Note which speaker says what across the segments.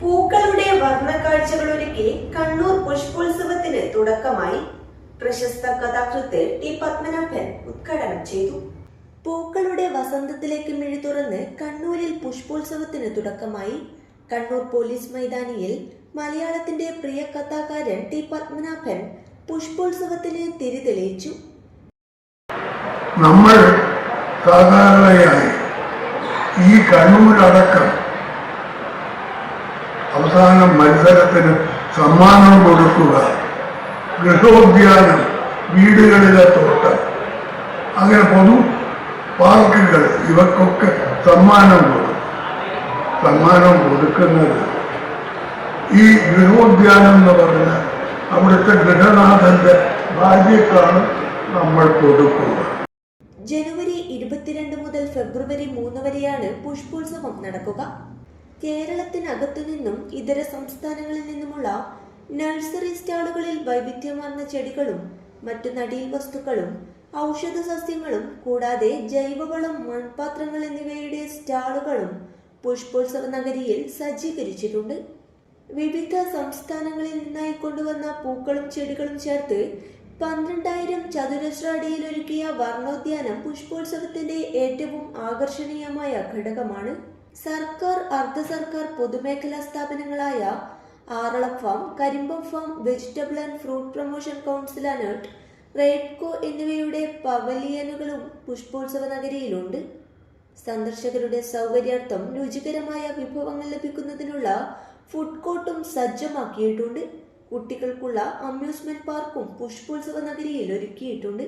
Speaker 1: പൂക്കളുടെ വർണക്കാഴ്ചകളൊരുക്കി കണ്ണൂർ പുഷ്പോത്സവത്തിന് തുടക്കമായി പ്രശസ്ത കഥാകൃത്ത് ടി പത്മനാഭൻ ഉദ്ഘാടനം ചെയ്തു. പൂക്കളുടെ വസന്തത്തിലേക്ക് മിഴി തുറന്ന് കണ്ണൂരിൽ പുഷ്പോത്സവത്തിന് തുടക്കമായി കണ്ണൂർ പോലീസ് മൈതാനിയിൽ മലയാളത്തിന്റെ പ്രിയ കഥാകാരൻ ടി പത്മനാഭൻ പുഷ്പോത്സവത്തിന് തിരി തെളിയിച്ചു
Speaker 2: നമ്മൾ സാധാരണയായി ഈ കണ്ണൂരടക്കം അവസാന മത്സരത്തിന് സമ്മാനം കൊടുക്കുക. ഗൃഹോദ്യാനം വീടുകളിലെ തോട്ടം. അങ്ങനെ പൊതു പാർക്കുകൾ ഇവക്കൊക്കെ സമ്മാനം കൊടുക്കും. സമ്മാനം കൊടുക്കുന്നത് ഈ ഗൃഹോദ്യാനം എന്ന് പറഞ്ഞാൽ അവിടുത്തെ ഗൃഹനാഥന്റെ ഭാര്യക്കാണ് നമ്മൾ കൊടുക്കുക.
Speaker 1: ജനുവരി ഇരുപത്തിരണ്ട് മുതൽ ഫെബ്രുവരി മൂന്ന് വരെയാണ് പുഷ്പോത്സവം നടക്കുക. കേരളത്തിനകത്തു നിന്നും ഇതര സംസ്ഥാനങ്ങളിൽ നിന്നുമുള്ള നഴ്സറി സ്റ്റാളുകളിൽ വൈവിധ്യമാർന്ന ചെടികളും മറ്റു നടീൽ വസ്തുക്കളും ഔഷധ സസ്യങ്ങളും കൂടാതെ ജൈവവളം മൺപാത്രങ്ങൾ എന്നിവയുടെ സ്റ്റാളുകളും പുഷ്പോത്സവ നഗരിയിൽ സജ്ജീകരിച്ചിട്ടുണ്ട്. വിവിധ സംസ്ഥാനങ്ങളിൽ നിന്നായി കൊണ്ടുവന്ന പൂക്കളും ചെടികളും ചേർത്ത് പന്ത്രണ്ടായിരം ചതുരശ്ര അടിയിൽ ഒരുക്കിയ വർണോദ്യാനം പുഷ്പോത്സവത്തിന്റെ ഏറ്റവും ആകർഷണീയമായ ഘടകമാണ്. സർക്കാർ അർദ്ധ സർക്കാർ പൊതുമേഖലാ സ്ഥാപനങ്ങളായ Aralam farm Karimbam farm vegetable and fruit promotion council ANERT RAIDCO എന്നിവയുടെ പവലിയനുകളും പുഷ്പോത്സവ നഗരിയിലുണ്ട്. സന്ദർശകരുടെ സൗകര്യാർത്ഥം രുചികരമായ വിഭവങ്ങൾ ലഭിക്കുന്നതിനുള്ള ഫുഡ് കോർട്ടും സജ്ജമാക്കിയിട്ടുണ്ട്. കുട്ടികൾക്കുള്ള അമ്യൂസ്മെന്റ് പാർക്കും പുഷ്പോത്സവ നഗരിയിൽ ഒരുക്കിയിട്ടുണ്ട്.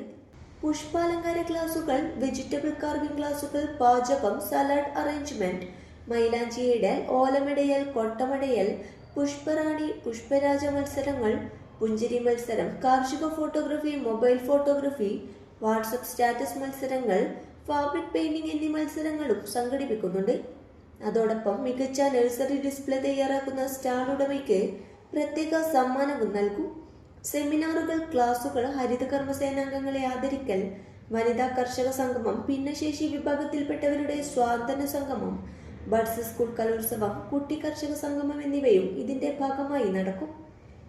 Speaker 1: പുഷ്പാലങ്കാര ക്ലാസുകൾ വെജിറ്റബിൾ കാർവിംഗ് ക്ലാസുകൾ പാചകം സലാഡ് അറേഞ്ച്മെന്റ് മൈലാഞ്ചിയിടൽ ഓലമിടയൽ കൊട്ടമടയൽ പുഷ്പറാണി പുഷ്പരാജ മത്സരങ്ങൾ പുഞ്ചിരി മത്സരം കാർഷിക photography mobile photography WhatsApp status മത്സരങ്ങൾ ഫാബ്രിക് പെയിന്റിംഗ് എന്നീ മത്സരങ്ങളും സംഘടിപ്പിക്കുന്നുണ്ട്. അതോടൊപ്പം മികച്ച നഴ്സറി ഡിസ്പ്ലേ തയ്യാറാക്കുന്ന സ്റ്റാൾ ഉടമയ്ക്ക് പ്രത്യേക സമ്മാനവും നൽകും. സെമിനാറുകൾ ക്ലാസുകൾ ഹരിത കർമ്മസേനാംഗങ്ങളെ ആദരിക്കൽ വനിതാ കർഷക സംഗമം ഭിന്നശേഷി വിഭാഗത്തിൽപ്പെട്ടവരുടെ സ്വാതന്ത്ര്യ സംഗമം ബഡ്സ് സ്കൂൾ കലോത്സവം കുട്ടി കർഷക സംഗമം എന്നിവയും ഇതിന്റെ ഭാഗമായി നടക്കും.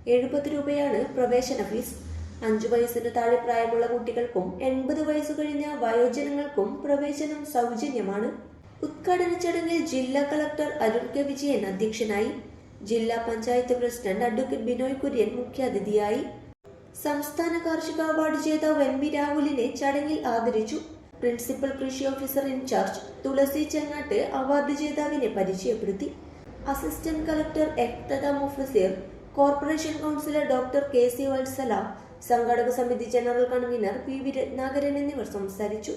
Speaker 1: എഴുപത് രൂപയാണ് പ്രവേശന ഫീസ്. അഞ്ചു വയസ്സിന് താഴെ പ്രായമുള്ള കുട്ടികൾക്കും എൺപത് വയസ്സ് കഴിഞ്ഞ വയോജനങ്ങൾക്കും പ്രവേശനം സൗജന്യമാണ്. ഉദ്ഘാടന ചടങ്ങിൽ ജില്ലാ കളക്ടർ അരുൺ കെ വിജയൻ അധ്യക്ഷനായി ജില്ലാ പഞ്ചായത്ത് പ്രസിഡന്റ് അഡ്വക്കേറ്റ് ബിനോയ് കുര്യൻ മുഖ്യാതിഥിയായി. സംസ്ഥാന കാർഷിക അവാർഡ് ജേതാവ് എം വി രാഹുലിനെ ചടങ്ങിൽ ആദരിച്ചു. പ്രിൻസിപ്പൽ കൃഷി officer in charge Thulasi Chengatt award ജേതാവിനെ പരിചയപ്പെടുത്തി. Assistant collector Ekthada Mufassir corporation councillor doctor K C Vatsala സംഘാടക സമിതി general convener P V Ratnakaran എന്നിവർ സംസാരിച്ചു.